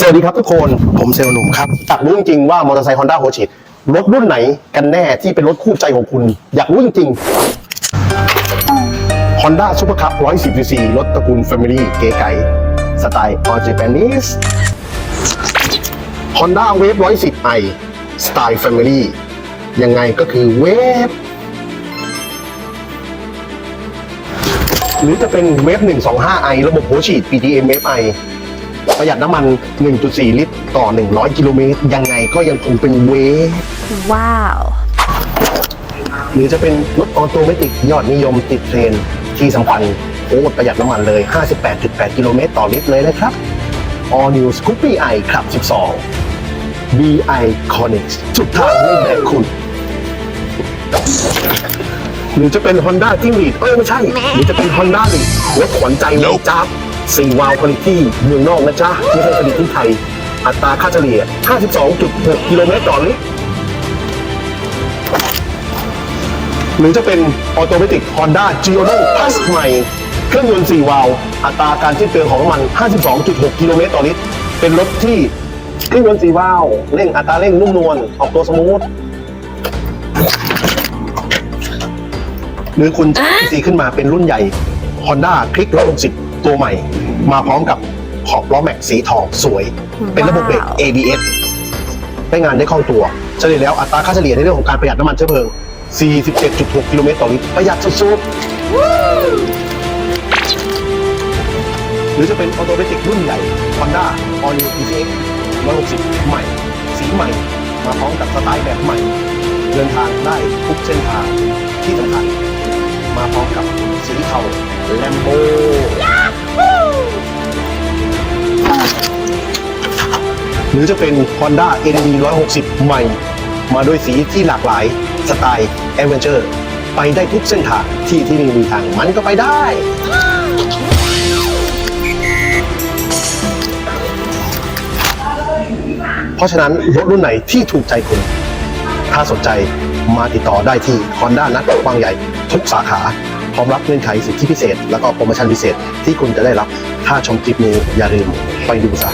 สวัสดีครับทุกคนผมเซลล์หนุ่มครับอยากรู้จริงๆว่ามอเตอร์ไซค์ฮอนด้าโฮชิรถรุ่นไหนกันแน่ที่เป็นรถคู่ใจของคุณ อยากรู้จริงๆ Honda Super Cup 110 cc รถตระกูล Family เก๋ไก๋สไตล์ All Japanese Honda Wave 110i สไตล์ Family ยังไงก็คือ Wave หรือจะเป็นเวฟ 125i ระบบหัวฉีด PTM FI ประหยัดน้ำมัน 1.4 ลิตรต่อ 100 กิโลเมตร ยังไงก็ยังคงเป็นเวฟว้าว หรือจะเป็นรถออโตเมติกยอดนิยมติดเทรนด์ที่สำคัญโอ้ประหยัดน้ำมันเลย 58.8 กิโลเมตรต่อลิตรเลยนะครับ All New Scoopy i ขับ 12 BI Connect สุดทางไม่แบกคุณ หรือจะเป็น Honda จิ้งหรีดเอ้ยไม่ใช่ หรือจะเป็น Honda ลีดรถขวัญใจเลยจ้า บสี่วาล์วผลิตที่เมืองนอกนะจ๊ะไม่ใช่ผลิตที่ไทย อัตราค่าเฉลี่ย 52.6 กิโลเมตรต่อลิตรหรือจะเป็นออโตเมติก Honda g i o n o Plus ใหม่ เครื่องยนต์ 4 วาล์วอัตราการสิ้นเปลืองของน้ำมัน 52.6 กิโลเมตรต่อลิตร เป็นรถที่เครื่องยนต์ 4 วาล์วเร่งอัตราเร่งนุ่มนวลออกตัวสมูทหรือคุณจะซีขึ้นมาเป็นรุ่นใหญ่ Honda Click 160 ตัวใหม่ มาพร้อมกับขอบล้อแม็กสีทองสวย เป็นระบบเบรกว้าว ABS ได้งานได้คล่องตัว เฉลี่ยแล้วอัตราค่าเฉลี่ยในเรื่องของการประหยัดน้ำมันเชื้อเพลิง 47.6 กิโลเมตรต่อลิตรประหยัดสุดๆ หรือจะเป็นออโตเมติกรุ่นใหญ่ Honda All New PCX 160 ใหม่ สีใหม่ มาพร้อมกับสไตล์แบบใหม่ เดินทางได้ทุกเส้นทางที่สำคัญมาพร้อมกับสีเทาแลมโบ หรือจะเป็น Honda ND 160 ใหม่ มาด้วยสีที่หลากหลาย สไตล์ a อ v e n t u r e ไปได้ทุกเส้นทางที่ที่ไม่มีทางมันก็ไปได้เพราะฉะนั้นรถรุ่นไหนที่ถูกใจคุณ ถ้าสนใจมาติดต่อได้ที่ Honda นัดบางใหญ่ ทุกสาขา พร้อมรับเงื่อนไขสิทธิพิเศษ แล้วก็โปรโมชั่นพิเศษที่คุณจะได้รับ ถ้าชมคลิปนี้อย่าลืมไปดูซะ